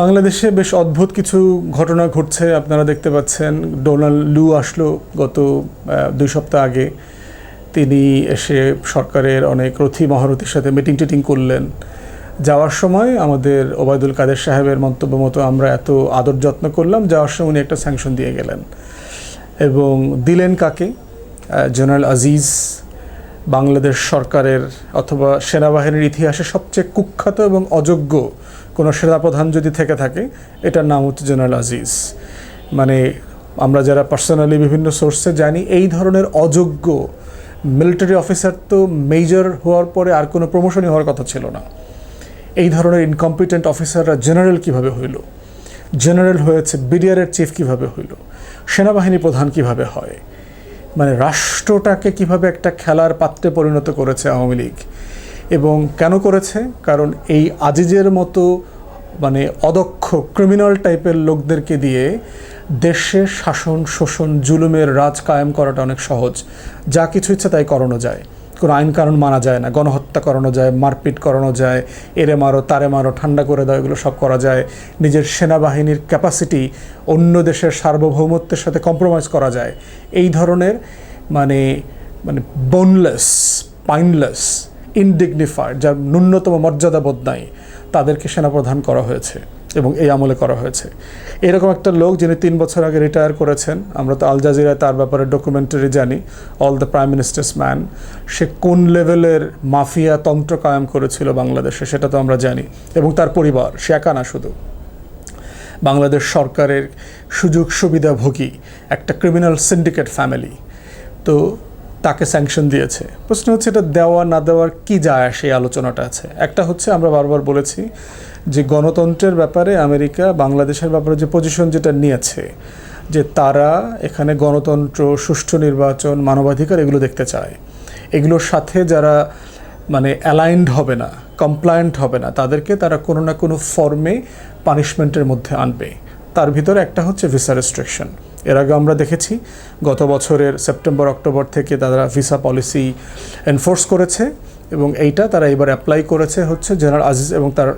বাংলাদেশে বেশ অদ্ভুত কিছু ঘটনা ঘটছে, আপনারা দেখতে পাচ্ছেন। ডোনাল্ড লু আসলো গত দুই সপ্তাহ আগে। তিনি এসে সরকারের অনেক রথী মহারথীর সাথে মিটিং টিটিং করলেন। যাওয়ার সময় আমাদের ওবায়দুল কাদের সাহেবের মন্তব্য মতো আমরা এত আদর যত্ন করলাম, যাওয়ার সময় উনি একটা স্যাংশন দিয়ে গেলেন। এবং দিলেন কাকে? জেনারেল আজিজ, বাংলাদেশ সরকারের অথবা সেনাবাহিনীর ইতিহাসে সবচেয়ে কুখ্যাত এবং অযোগ্য কোনো সেনাপ্রধান যদি থেকে থাকে, এটার নাম হচ্ছে জেনারেল আজিজ। মানে আমরা যারা পার্সোনালি বিভিন্ন সোর্সে জানি, এই ধরনের অযোগ্য মিলিটারি অফিসার তো মেজর হওয়ার পরে আর কোনো প্রমোশনই হওয়ার কথা ছিল না। এই ধরনের ইনকম্পিটেন্ট অফিসাররা জেনারেল কীভাবে হইল? জেনারেল হয়েছে বিডিআরের চিফ কীভাবে হইল? সেনাবাহিনী প্রধান কীভাবে হয়? মানে রাষ্ট্রটাকে কীভাবে একটা খেলার পাত্রে পরিণত করেছে আওয়ামী লীগ? এবং কেন করেছে? কারণ এই আজিজের মতো মানে অদক্ষ ক্রিমিনাল টাইপের লোকদেরকে দিয়ে দেশে শাসন, শোষণ, জুলুমের রাজ কায়েম করাটা অনেক সহজ। যা কিছু ইচ্ছে তাই করানো যায়। কোনো আইন কানুন মানা যায় না। গণহত্যা করানো যায়, মারপিট করানো যায়, এরে মারো, তারে মারো, ঠান্ডা করে দাও, এগুলো সব করা যায়। নিজের সেনাবাহিনীর ক্যাপাসিটি অন্য দেশের সার্বভৌমত্বের সাথে কম্প্রোমাইজ করা যায়। এই ধরনের মানে মানে বোনলেস পাইনলেস ইনডিগনিফাইড যার ন্যূনতম মর্যাদাবোধ নাই, তাদেরকে সেনাপ্রধান করা হয়েছে এবং এই আমলে করা হয়েছে। এরকম একটা লোক যিনি তিন বছর আগে রিটায়ার করেছেন, আমরা তো আল জাজিরায় তার ব্যাপারে ডকুমেন্টারি জানি all the prime ministers man সে কোন লেভেলের মাফিয়া তন্ত্র কায়েম করেছিল বাংলাদেশে সেটা তো আমরা জানি, এবং তার পরিবার, সে একা না শুধু। বাংলাদেশ সরকারের সুযোগ সুবিধাভোগী একটা ক্রিমিনাল সিন্ডিকেট ফ্যামিলি তো তাকে স্যাংশন দিয়েছে। প্রশ্ন হচ্ছে, এটা দেওয়া না দেওয়ার কি যায় সেই আলোচনাটা আছে? একটা হচ্ছে, আমরা বারবার বলেছি যে গণতন্ত্রের ব্যাপারে আমেরিকা, বাংলাদেশের ব্যাপারে যে পজিশন যেটা নিয়েছে, যে তারা এখানে গণতন্ত্র, সুষ্ঠু নির্বাচন, মানবাধিকার এগুলো দেখতে চায়। এগুলোর সাথে যারা মানে অ্যালাইন্ড হবে না কমপ্লায়েন্ট হবে না, তাদেরকে তারা কোনো না কোনো ফর্মে পানিশমেন্টের মধ্যে আনবে। তার ভিতরে একটা হচ্ছে ভিসা রেস্ট্রিকশন এর আগে আমরা দেখেছি, গত বছরের সেপ্টেম্বর, অক্টোবর থেকে তারা ভিসা পলিসি এনফোর্স করেছে এবং এইটা তারা এবার অ্যাপ্লাই করেছে হচ্ছে জেনারেল আজিজ এবং তার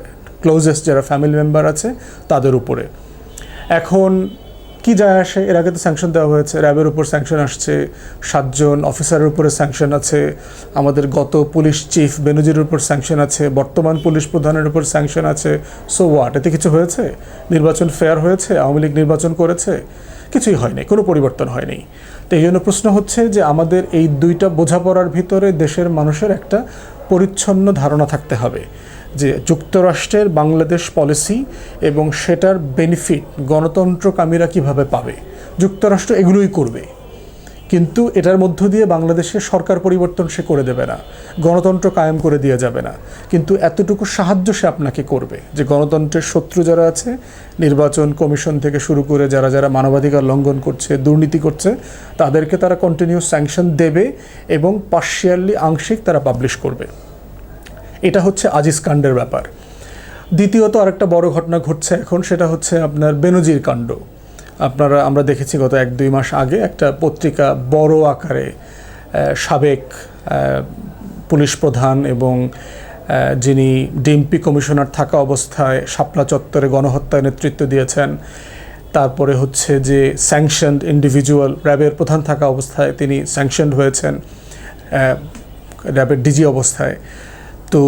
ক্লোজেস্ট যারা ফ্যামিলি মেম্বার আছে তাদের উপরে। এখন কি যায় আসে? এর আগে তো স্যাংশন দেওয়া হয়েছে, র্যাবের উপর স্যাংশন আসছে, সাতজন অফিসারের উপরে স্যাংশন আছে, আমাদের গত পুলিশ চিফ বেনজির উপর স্যাংশন আছে, বর্তমান পুলিশ প্রধানের উপর স্যাংশন আছে সো হোয়াট এতে কিছু হয়েছে? নির্বাচন ফেয়ার হয়েছে? আওয়ামী লীগ নির্বাচন করেছে? কিছুই হয়নি, কোনো পরিবর্তন হয়নি। তো এই জন্য প্রশ্ন হচ্ছে যে আমাদের এই দুইটা বোঝাপড়ার ভিতরে দেশের মানুষের একটা পরিচ্ছন্ন ধারণা থাকতে হবে যে যুক্তরাষ্ট্রের বাংলাদেশ পলিসি এবং সেটার বেনিফিট গণতন্ত্রকামীরা কীভাবে পাবে, যুক্তরাষ্ট্র এগুলোই করবে। কিন্তু এটার মধ্য দিয়ে বাংলাদেশের সরকার পরিবর্তন সে করে দেবে না, গণতন্ত্র কায়েম করে দিয়ে যাবে না। কিন্তু এতটুকু সাহায্য সে আপনাকে করবে যে গণতন্ত্রের শত্রু যারা আছে, নির্বাচন কমিশন থেকে শুরু করে যারা যারা মানবাধিকার লঙ্ঘন করছে, দুর্নীতি করছে, তাদেরকে তারা কন্টিনিউ স্যাংশন দেবে এবং পার্শিয়ালি আংশিক তারা পাবলিশ করবে। এটা হচ্ছে আজিজ কাণ্ডের ব্যাপার। দ্বিতীয়ত আরেকটা বড় ঘটনা ঘটছে এখন, সেটা হচ্ছে আপনার বেনজির কাণ্ড। আপনারা, আমরা দেখেছি গত এক দুই মাস আগে একটা পত্রিকা বড় আকারে সাবেক পুলিশ প্রধান এবং যিনি ডিএমপি কমিশনার থাকা অবস্থায় শাপলা চত্বরে গণহত্যায় নেতৃত্ব দিয়েছেন, তারপরে হচ্ছে যে স্যাংশনড ইন্ডিভিজুয়াল র্যাবের প্রধান থাকা অবস্থায় তিনি স্যাংশনড হয়েছেন র্যাবের ডিজি অবস্থায়। তো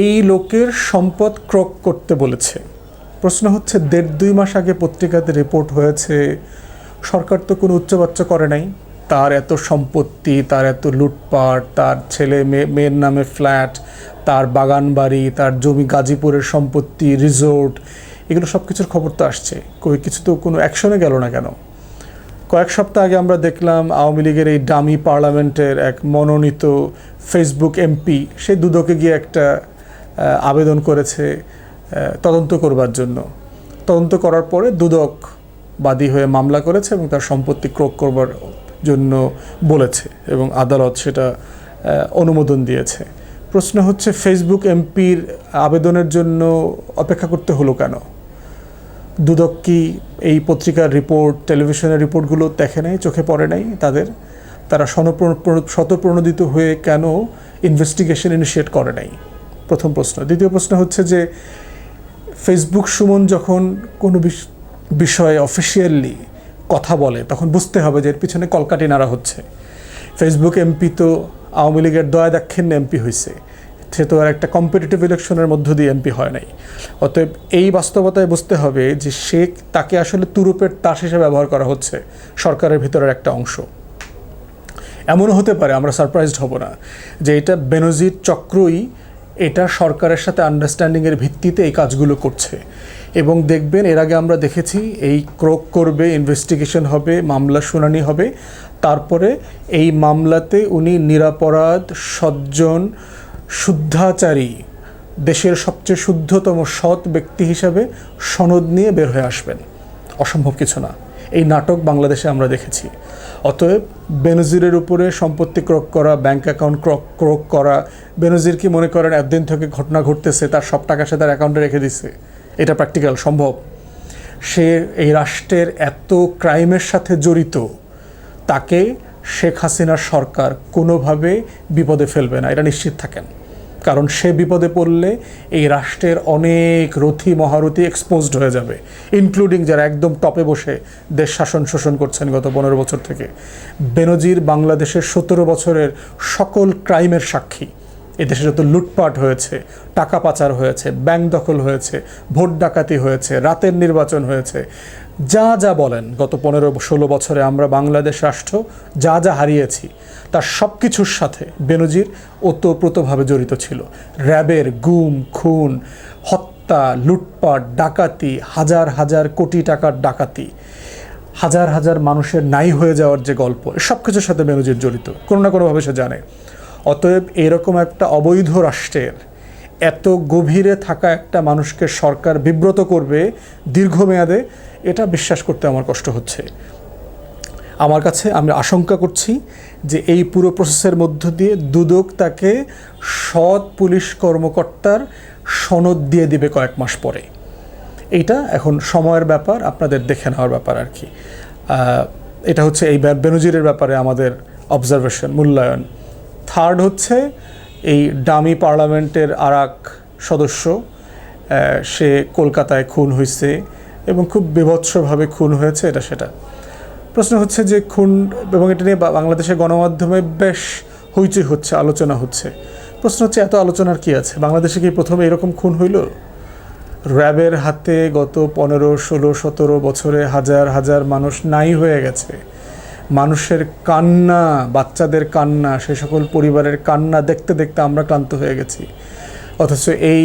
এই লোকের সম্পদ ক্রক করতে বলেছে। প্রশ্ন হচ্ছে, দেড় দুই মাস আগে পত্রিকাতে রিপোর্ট হয়েছে, সরকার তো কোনো উচ্চবাচ্চা করে নাই। তার এত সম্পত্তি, তার এত লুটপাট, তার ছেলে মেয়ে, মেয়ের নামে ফ্ল্যাট, তার বাগান বাড়ি, তার জমি গাজীপুরের সম্পত্তি, রিসোর্ট, এগুলো সব কিছুর খবর তো আসছে। কই কিছু তো কোনো অ্যাকশনে গেল না কেন? কয়েক সপ্তাহ আগে আমরা দেখলাম, আওয়ামী লীগের এই ডামি পার্লামেন্টের এক মনোনীত ফেসবুক এমপি, সে দুদকে গিয়ে একটা আবেদন করেছে। তদন্ত করবার জন্য। তদন্ত করার পরে দুদক বাদী হয়ে মামলা করেছে এবং তার সম্পত্তি ক্রোক করবার জন্য বলেছে এবং আদালত সেটা অনুমোদন দিয়েছে। প্রশ্ন হচ্ছে, ফেসবুক এমপির আবেদনের জন্য অপেক্ষা করতে হলো কেন? দুদক কি এই পত্রিকার রিপোর্ট, টেলিভিশনের রিপোর্টগুলো দেখে নাই, চোখে পড়ে নাই তাদের? তারা স্বতঃপ্রণোদিত হয়ে কেন ইনভেস্টিগেশন ইনিশিয়েট করে নাই? প্রথম প্রশ্ন। দ্বিতীয় প্রশ্ন হচ্ছে যে ফেসবুক সুমন যখন কোনো বিষ- বিষয়ে অফিসিয়ালি কথা বলে, তখন বুঝতে হবে যে এর পিছনে কলকাটি নাড়া হচ্ছে। ফেসবুক এমপি তো আওয়ামী লীগের দয়া দাক্ষিণ্য এমপি হয়েছে সে তো আর একটা কম্পিটিটিভ ইলেকশনের মধ্য দিয়ে এমপি হয় নাই। অতএব এই বাস্তবতায় বুঝতে হবে যে সে তাকে আসলে তুরুপের তাস হিসেবে ব্যবহার করা হচ্ছে, সরকারের ভিতরের একটা অংশ। এমনও হতে পারে, আমরা সারপ্রাইজড হব না, যে এটা বেনজির চক্রই এটা সরকারের সাথে আন্ডারস্ট্যান্ডিংয়ের ভিত্তিতে এই কাজগুলো করছে। এবং দেখবেন, এর আগে আমরা দেখেছি এই ক্রোক করবে ইনভেস্টিগেশন হবে, মামলা শুনানি হবে। তারপরে এই মামলাতে উনি নিরাপরাধ, সজ্জন, শুদ্ধাচারী, দেশের সবচেয়ে শুদ্ধতম সৎ ব্যক্তি হিসাবে সনদ নিয়ে বের হয়ে আসবেন। অসম্ভব কিছু না। এই নাটক বাংলাদেশে আমরা দেখেছি। অতএব বেনজিরের উপরে সম্পত্তি ক্রোক করা, ব্যাংক অ্যাকাউন্ট ক্রক, ক্রোক করা, বেনজির কি মনে করেন একদিন থেকে ঘটনা ঘটতেছে, তার সব টাকা সে তার অ্যাকাউন্টে রেখে দিচ্ছে এটা প্র্যাকটিক্যাল, সম্ভব? সে এই রাষ্ট্রের এত ক্রাইমের সাথে জড়িত, তাকে শেখ হাসিনার সরকার কোনোভাবে বিপদে ফেলবে না, এটা নিশ্চিত থাকেন। কারণ সে বিপদে পড়লে এই রাষ্ট্রের অনেক রথী মহারথি এক্সপোজড হয়ে যাবে ইনক্লুডিং যারা একদম টপে বসে দেশ শাসন শোষণ করছেন গত পনেরো বছর থেকে। বেনজির বাংলাদেশের সতেরো বছরের সকল ক্রাইমের সাক্ষী। এদেশে যত লুটপাট হয়েছে, টাকা পাচার হয়েছে, ব্যাংক দখল হয়েছে, ভোট ডাকাতি হয়েছে, রাতের নির্বাচন হয়েছে যা যা বলেন, গত পনেরো ষোলো বছরে আমরা বাংলাদেশ রাষ্ট্র যা যা হারিয়েছি, তার সব কিছুর সাথে বেনজির ওতপ্রোতভাবে জড়িত ছিল। র্যাবের গুম, খুন, হত্যা, লুটপাট, ডাকাতি, হাজার হাজার কোটি টাকার ডাকাতি, হাজার হাজার মানুষের নাই হয়ে যাওয়ার যে গল্প সব কিছুর সাথে বেনজির জড়িত, কোনো না কোনোভাবে সে জানে। অতএব এরকম একটা অবৈধ রাষ্ট্রের এত গভীরে থাকা একটা মানুষকে সরকার বিব্রত করবে দীর্ঘমেয়াদে এটা বিশ্বাস করতে আমার কষ্ট হচ্ছে। আমার কাছে আমি আশঙ্কা করছি যে এই পুরো প্রসেসের মধ্য দিয়ে দুদক তাকে সৎ পুলিশ কর্মকর্তার সনদ দিয়ে দিবে কয়েক মাস পরে। এইটা এখন সময়ের ব্যাপার, আপনাদের দেখে নেওয়ার ব্যাপার আর কি। এটা হচ্ছে এই বেনজিরের ব্যাপারে আমাদের অবজারভেশন মূল্যায়ন। থার্ড হচ্ছে এই ডামি পার্লামেন্টের আরাক সদস্য সে কলকাতায় খুন হয়েছে এবং খুব বিভৎসভাবে খুন হয়েছে, এটা সেটা। প্রশ্ন হচ্ছে যে খুন এবং এটা নিয়ে বাংলাদেশের গণমাধ্যমে বেশ হইচই হচ্ছে, আলোচনা হচ্ছে। প্রশ্ন হচ্ছে, এত আলোচনার কি আছে? বাংলাদেশে কি প্রথমে এরকম খুন হইল? র্যাবের হাতে গত পনেরো, ষোলো, সতেরো বছরে হাজার হাজার মানুষ নাই হয়ে গেছে। মানুষের কান্না, বাচ্চাদের কান্না, সে সকল পরিবারের কান্না দেখতে দেখতে আমরা ক্লান্ত হয়ে গেছি। অথচ এই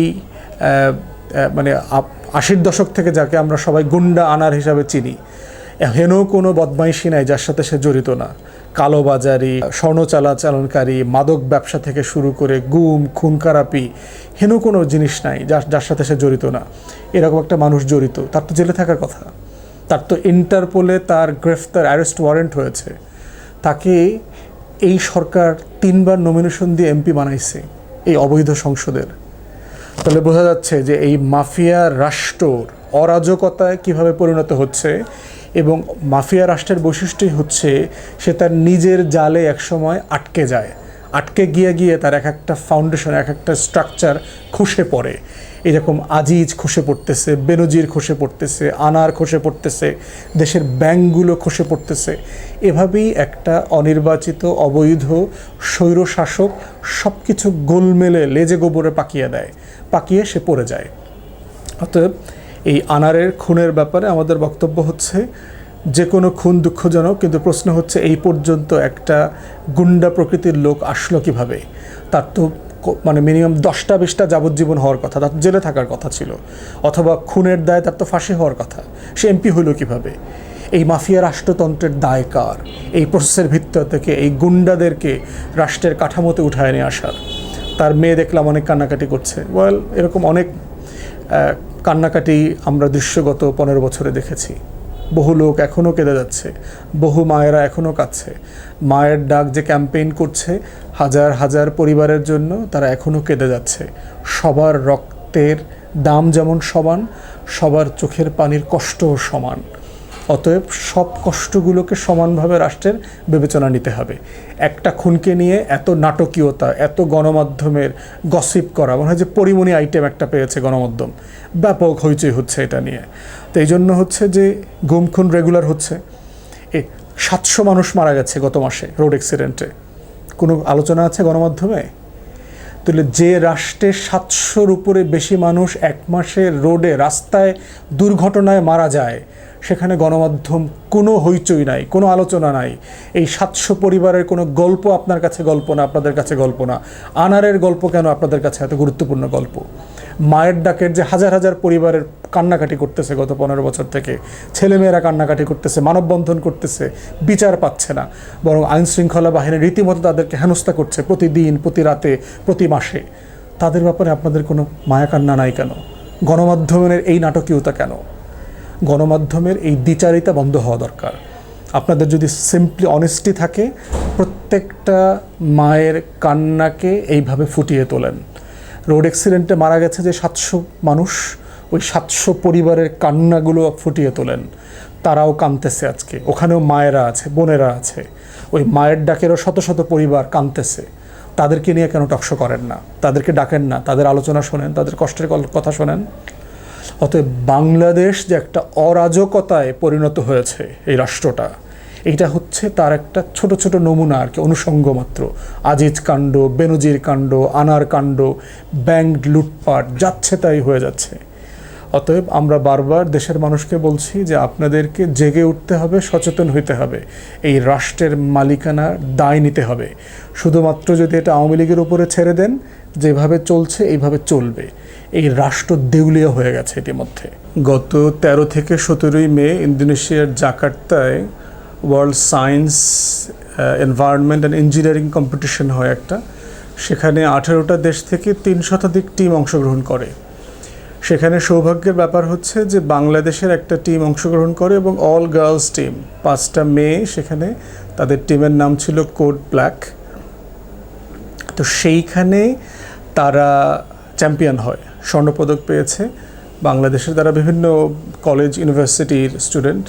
মানে আশির দশক থেকে যাকে আমরা সবাই গুন্ডা আনার হিসাবে চিনি। হেন কোনো বদমাইশি নাই যার সাথে সে জড়িত না। কালোবাজারি স্বর্ণ চালাচালনকারী মাদক ব্যবসা থেকে শুরু করে গুম খুন খারাপি হেন কোনো জিনিস নাই যার যার সাথে সে জড়িত না। এরকম একটা মানুষ জড়িত। তার তো জেলে থাকার কথা। তার তো ইন্টারপোলে তার গ্রেফতার অ্যারেস্ট ওয়ারেন্ট হয়েছে। তাকে এই সরকার তিনবার নমিনেশন দিয়ে এমপি বানাইছে এই অবৈধ সংসদের। তাহলে বোঝা যাচ্ছে যে এই মাফিয়া রাষ্ট্রর অরাজকতায় কীভাবে পরিণত হচ্ছে এবং মাফিয়া রাষ্ট্রের বৈশিষ্ট্যই হচ্ছে সে তার নিজের জালে একসময় আটকে যায়। আটকে গিয়ে গিয়ে তার এক একটা ফাউন্ডেশন এক একটা স্ট্রাকচার খসে পড়ে। এরকম আজিজ খসে পড়তেছে, বেনজির খসে পড়তেছে, আনার খসে পড়তেছে, দেশের ব্যাংকগুলো খসে পড়তেছে। এভাবেই একটা অনির্বাচিত, অবৈধ, স্বৈরশাসক সব কিছু গোলমেলে, লেজে গোবরে পাকিয়ে দেয়। পাকিয়ে সে পড়ে যায়। অতএব এই আনারের খুনের ব্যাপারে আমাদের বক্তব্য হচ্ছে, যে কোনো খুন দুঃখজনক, কিন্তু প্রশ্ন হচ্ছে, এই পর্যন্ত একটা গুন্ডা প্রকৃতির লোক আসলো কীভাবে? তার তো মানে মিনিমাম দশটা বিশটা যাবজ্জীবন হওয়ার কথা, তার জেলে থাকার কথা ছিল, অথবা খুনের দায় তার তো ফাঁসি হওয়ার কথা। সে এমপি হইল কীভাবে? এই মাফিয়া রাষ্ট্রতন্ত্রের দায় কার? এই প্রসেসের ভিত্তি থেকে এই গুন্ডাদেরকে রাষ্ট্রের কাঠামোতে উঠায় নিয়ে আসার। তার মেয়ে দেখলাম অনেক কান্নাকাটি করছে। ওয়েল এরকম অনেক কান্নাকাটি আমরা দৃশ্যগত পনেরো বছরে দেখেছি। বহু লোক এখনও কেঁদে যাচ্ছে, বহু মায়েরা এখনও কাঁদছে। মায়ের ডাক যে ক্যাম্পেইন করছে, হাজার হাজার পরিবারের জন্য তারা এখনও কেঁদে যাচ্ছে। সবার রক্তের দাম যেমন সমান, সবার চোখের পানির কষ্টও সমান। অতএব সব কষ্টগুলোকে সমানভাবে রাষ্ট্রের বিবেচনা নিতে হবে। একটা খুনকে নিয়ে এত নাটকীয়তা, এত গণমাধ্যমের গসিপ করা, মনে হয় যে পরিমণি আইটেম একটা পেয়েছে গণমাধ্যম। ব্যাপক হইচই হচ্ছে এটা নিয়ে। তো এই জন্য হচ্ছে যে গুম খুন রেগুলার হচ্ছে। এ, সাতশো মানুষ মারা গেছে গত মাসে রোড অ্যাক্সিডেন্টে কোনো আলোচনা আছে গণমাধ্যমে? তাহলে যে রাষ্ট্রে সাতশোর উপরে বেশি মানুষ এক মাসে রোডে রাস্তায় দুর্ঘটনায় মারা যায়, সেখানে গণমাধ্যম কোনো হইচই নাই, কোনো আলোচনা নাই। এই সাতশো পরিবারের কোনো গল্প আপনার কাছে গল্প না, আপনাদের কাছে গল্প না। আনারের গল্প কেন আপনাদের কাছে এত গুরুত্বপূর্ণ গল্প? মায়ের ডাকের যে হাজার হাজার পরিবারের কান্নাকাটি করতেছে গত পনেরো বছর থেকে, ছেলেমেয়েরা কান্নাকাটি করতেছে, মানববন্ধন করতেছে, বিচার পাচ্ছে না, বরং আইন শৃঙ্খলা বাহিনী রীতিমতো তাদেরকে হেনস্থা করছে প্রতিদিন, প্রতি রাতে, প্রতি মাসে। তাদের ব্যাপারে আপনাদের কোনো মায়া কান্না নাই কেন? গণমাধ্যমের এই নাটকীয়তা কেন? গণমাধ্যমের এই দ্বিচারিতা বন্ধ হওয়া দরকার। আপনাদের যদি সিম্পলি অনেস্টি থাকে, প্রত্যেকটা মায়ের কান্নাকে এইভাবে ফুটিয়ে তোলেন। রোড অ্যাক্সিডেন্টে মারা গেছে যে সাতশো মানুষ, ওই সাতশো পরিবারের কান্নাগুলো ফুটিয়ে তোলেন। তারাও কাঁদতেছে আজকে। ওখানেও মায়েরা আছে, বোনেরা আছে। ওই মায়ের ডাকেরও শত শত পরিবার কাঁদতেছে। তাদেরকে নিয়ে কেন টকশো করেন না? তাদেরকে ডাকেন না? তাদের আলোচনা শোনেন, তাদের কষ্টের কথা শোনেন। অতএব বাংলাদেশ যে একটা অরাজকতায় পরিণত হয়েছে এই রাষ্ট্রটা এইটা হচ্ছে তার একটা ছোট ছোট নমুনা আর কি, অনুষঙ্গ মাত্র। আজিজ কাণ্ড, বেনজির কাণ্ড, আনার কাণ্ড ব্যাংক লুটপাট, যাচ্ছে তাই হয়ে যাচ্ছে। অতএব আমরা বারবার দেশের মানুষকে বলছি যে আপনাদেরকে জেগে উঠতে হবে, সচেতন হইতে হবে। এই রাষ্ট্রের মালিকানার দায় নিতে হবে। শুধুমাত্র যদি এটা আওয়ামী লীগের উপরে ছেড়ে দেন, যেভাবে চলছে এইভাবে চলবে। এই রাষ্ট্র দেউলিয়া হয়ে গেছে ইতিমধ্যে। গত তেরো থেকে সতেরোই মে ইন্দোনেশিয়ার জাকার্তায় world science environment and engineering competition হয় একটা। সেখানে আঠেরোটা দেশ থেকে তিন শতাধিক টিম অংশগ্রহণ করে। সেখানে সৌভাগ্যের ব্যাপার হচ্ছে যে বাংলাদেশের একটা টিম অংশগ্রহণ করে এবং অল গার্লস টিম পাঁচটা মেয়ে সেখানে তাদের টিমের নাম ছিল কোড ব্ল্যাক তো সেইখানে তারা চ্যাম্পিয়ন হয়, স্বর্ণপদক পেয়েছে। বাংলাদেশের তারা বিভিন্ন কলেজ ইউনিভার্সিটির স্টুডেন্ট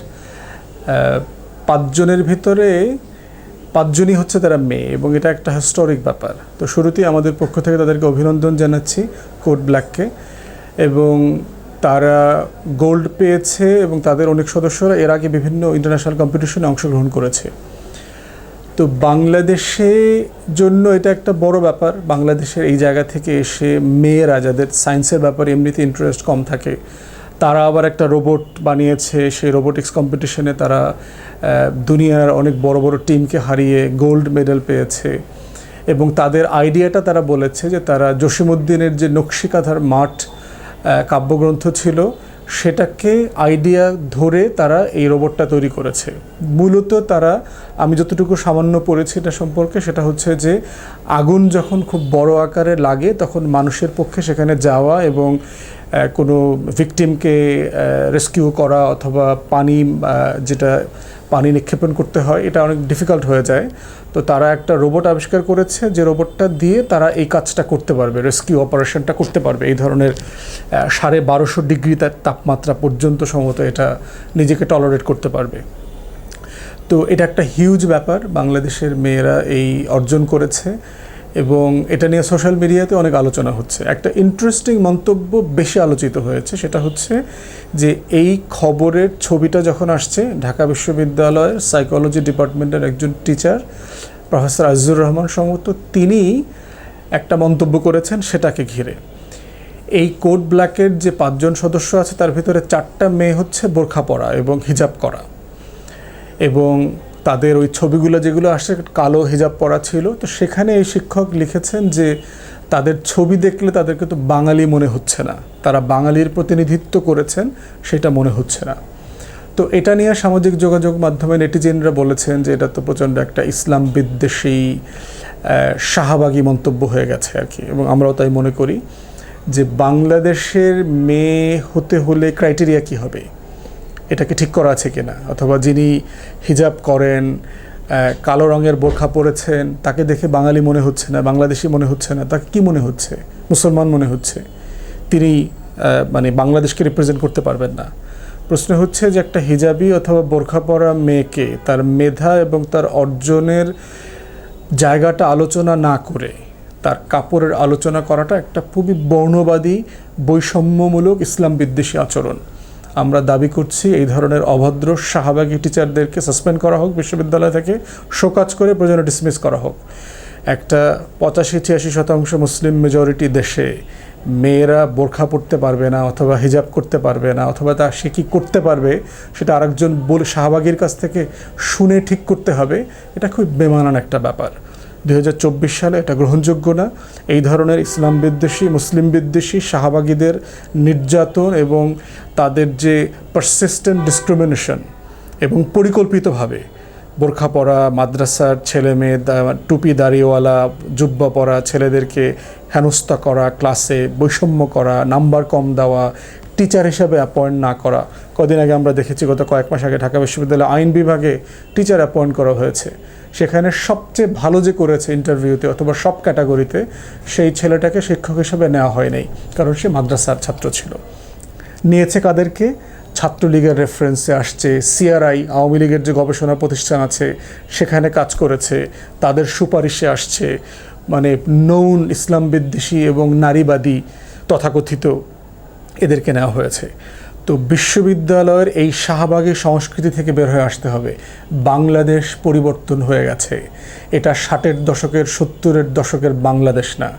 পাঁচজনের ভিতরে পাঁচজনই হচ্ছে তারা মেয়ে এবং এটা একটা হিস্টোরিক ব্যাপার। তো শুরুতেই আমাদের পক্ষ থেকে তাদেরকে অভিনন্দন জানাচ্ছি কোড ব্ল্যাককে এবং তারা গোল্ড পেয়েছে এবং তাদের অনেক সদস্যরা এর আগে বিভিন্ন ইন্টারন্যাশনাল কম্পিটিশনে অংশগ্রহণ করেছে। তো বাংলাদেশে জন্য এটা একটা বড় ব্যাপার। বাংলাদেশের এই জায়গা থেকে এসে মেয়েরা যাদের সায়েন্সের ব্যাপারে এমনিতে ইন্টারেস্ট কম থাকে। তারা আবার একটা রোবট বানিয়েছে, সেই রোবোটিক্স কম্পিটিশনে তারা দুনিয়ার অনেক বড় বড় টিমকে হারিয়ে গোল্ড মেডেল পেয়েছে। এবং তাদের আইডিয়াটা তারা বলেছে যে তারা জসিমুদ্দিনের যে নকশিকাঁথার মাঠ কাব্যগ্রন্থ ছিল, সেটাকে আইডিয়া ধরে তারা এই রোবটটা তৈরি করেছে। মূলত তারা, আমি যতটুকু সামান্য পড়েছি এটা সম্পর্কে, সেটা হচ্ছে যে আগুন যখন খুব বড় আকারে লাগে, তখন মানুষের পক্ষে সেখানে যাওয়া এবং কোনো ভিকটিমকে রেস্কিউ করা অথবা পানি যেটা পানি নিক্ষেপণ করতে হয়, এটা অনেক ডিফিকাল্ট হয়ে যায়। তো তারা একটা রোবট আবিষ্কার করেছে, যে রোবটটা দিয়ে তারা এই কাজটা করতে পারবে রেস্কিউ অপারেশনটা করতে পারবে। এই ধরনের সাড়ে বারোশো ডিগ্রি তার তাপমাত্রা পর্যন্ত সম্ভবত এটা নিজেকে টলারেট করতে পারবে। তো এটা একটা হিউজ ব্যাপার। বাংলাদেশের মেয়েরা এই অর্জন করেছে। এবং এটা নিয়ে সোশ্যাল মিডিয়াতে অনেক আলোচনা হচ্ছে। একটা ইন্টারেস্টিং মন্তব্য বেশি আলোচিত হয়েছে, সেটা হচ্ছে যে এই খবরের ছবিটা যখন আসছে, ঢাকা বিশ্ববিদ্যালয়ের সাইকোলজি ডিপার্টমেন্টের একজন টিচার প্রফেসর আজিজুর রহমান সম্ভবত, তিনি একটা মন্তব্য করেছেন সেটাকে ঘিরে। এই কোড ব্ল্যাকের যে পাঁচজন সদস্য আছে, তার ভিতরে চারটা মেয়ে হচ্ছে বোরখা পরা এবং হিজাব করা। এবং তাদের ওই ছবিগুলো যেগুলো আসে, কালো হিজাব পরা ছিল। তো সেখানে এই শিক্ষক লিখেছেন যে, তাদের ছবি দেখলে তাদেরকে তো বাঙালি মনে হচ্ছে না। তারা বাঙালির প্রতিনিধিত্ব করেছেন, সেটা মনে হচ্ছে না। তো এটা নিয়ে সামাজিক যোগাযোগ মাধ্যমে নেটিজেনরা বলেছেন যে, এটা তো প্রচণ্ড একটা ইসলাম বিদ্বেষী শাহবাগী মন্তব্য হয়ে গেছে আর কি। এবং আমরাও তাই মনে করি যে, বাংলাদেশের মেয়ে হতে হলে ক্রাইটেরিয়া কি হবে? এটাকে ঠিক করা আছে কিনা? অথবা যিনি হিজাব করেন কালো রঙের বোরখা পরেছেন, তাকে দেখে বাঙালি মনে হচ্ছে না, বাংলাদেশি মনে হচ্ছে না, তাকে কি মনে হচ্ছে? মুসলমান মনে হচ্ছে। তিনি মানে বাংলাদেশকে রিপ্রেজেন্ট করতে পারবেন না। প্রশ্ন হচ্ছে যে একটা হিজাবি অথবা বোরখা পরা মেয়েকে তার মেধা এবং তার অর্জনের জায়গাটা আলোচনা না করে, তার কাপড়ের আলোচনা করাটা একটা খুবই বর্ণবাদী, বৈষম্যমূলক ইসলাম বিদ্বেষী আচরণ। আমরা দাবি করছি এই ধরনের অভদ্র, শাহবাগী টিচারদেরকে সাসপেন্ড করা হোক বিশ্ববিদ্যালয় থেকে, শোকাজ করে প্রয়োজনে ডিসমিস করা হোক। একটা পঁচাশি, ছিয়াশি শতাংশ মুসলিম মেজরিটি দেশে মেয়েরা বোরখা পড়তে পারবে না অথবা হিজাব করতে পারবে না অথবা তা সে কী করতে পারবে, সেটা আরেকজন বলে শাহবাগীর কাছ থেকে শুনে ঠিক করতে হবে, এটা খুব বেমানান একটা ব্যাপার। দুই হাজার চব্বিশ সালে এটা গ্রহণযোগ্য না। এই ধরনের ইসলাম বিদ্বেষী, মুসলিম বিদ্বেষী, শাহবাগীদের নির্যাতন এবং তাদের যে পারসিস্টেন্ট ডিসক্রিমিনেশন এবং পরিকল্পিতভাবে বোরখা পরা, মাদ্রাসার ছেলে মেয়ে টুপি দাড়িওয়ালা, জুব্বা পরা ছেলেদেরকে হেনস্থা করা, ক্লাসে বৈষম্য করা, নাম্বার কম দেওয়া, টিচার হিসাবে অ্যাপয়েন্ট না করা। কদিন আগে আমরা দেখেছি গত কয়েক মাস আগে ঢাকা বিশ্ববিদ্যালয় আইন বিভাগে টিচার অ্যাপয়েন্ট করা হয়েছে। সেখানে সবচেয়ে ভালো যে করেছে ইন্টারভিউতে অথবা সব ক্যাটাগরিতে সেই ছেলেটাকে শিক্ষক হিসেবে নেওয়া হয় নাই, কারণ সে মাদ্রাসার ছাত্র ছিল। নিয়েছে কাদেরকে? ছাত্রলীগের রেফারেন্সে আসছে সিআরআই আওয়ামী লীগের যে গবেষণা প্রতিষ্ঠান আছে, সেখানে কাজ করেছে, তাদের সুপারিশে আসছে মানে নৌন ইসলাম বিদ্বেষী এবং নারীবাদী তথাকথিত এদেরকে নেওয়া হয়েছে। তো বিশ্ববিদ্যালয়ের এই শাহবাগী সংস্কৃতি থেকে বের হয়ে আসতে হবে। বাংলাদেশ পরিবর্তন হয়ে গেছে। এটা ষাটের দশকের, সত্তরের দশকের বাংলাদেশ না।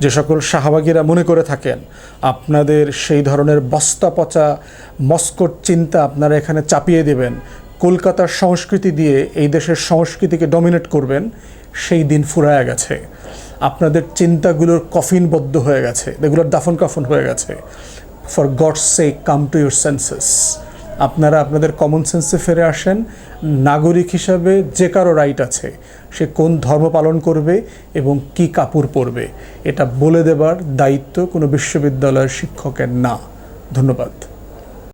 যে সকল শাহবাগীরা মনে করে থাকেন, আপনাদের সেই ধরনের বস্তা পচা মস্কট চিন্তা আপনারা এখানে চাপিয়ে দেবেন, কলকাতার সংস্কৃতি দিয়ে এই দেশের সংস্কৃতিকে ডমিনেট করবেন, সেই দিন ফুরায়া গেছে। আপনাদের চিন্তাগুলোর কফিনবদ্ধ হয়ে গেছে। এগুলোর দাফন কাফন হয়ে গেছে। For God's sake come to your senses আপনারা আপনাদের কমন সেন্সে ফিরে আসেন। নাগরিক হিসাবে যে কারও রাইট আছে, সে কোন ধর্ম পালন করবে এবং কি কাপড় পরবে, এটা বলে দেবার দায়িত্ব কোনো বিশ্ববিদ্যালয়ের শিক্ষকের না। ধন্যবাদ।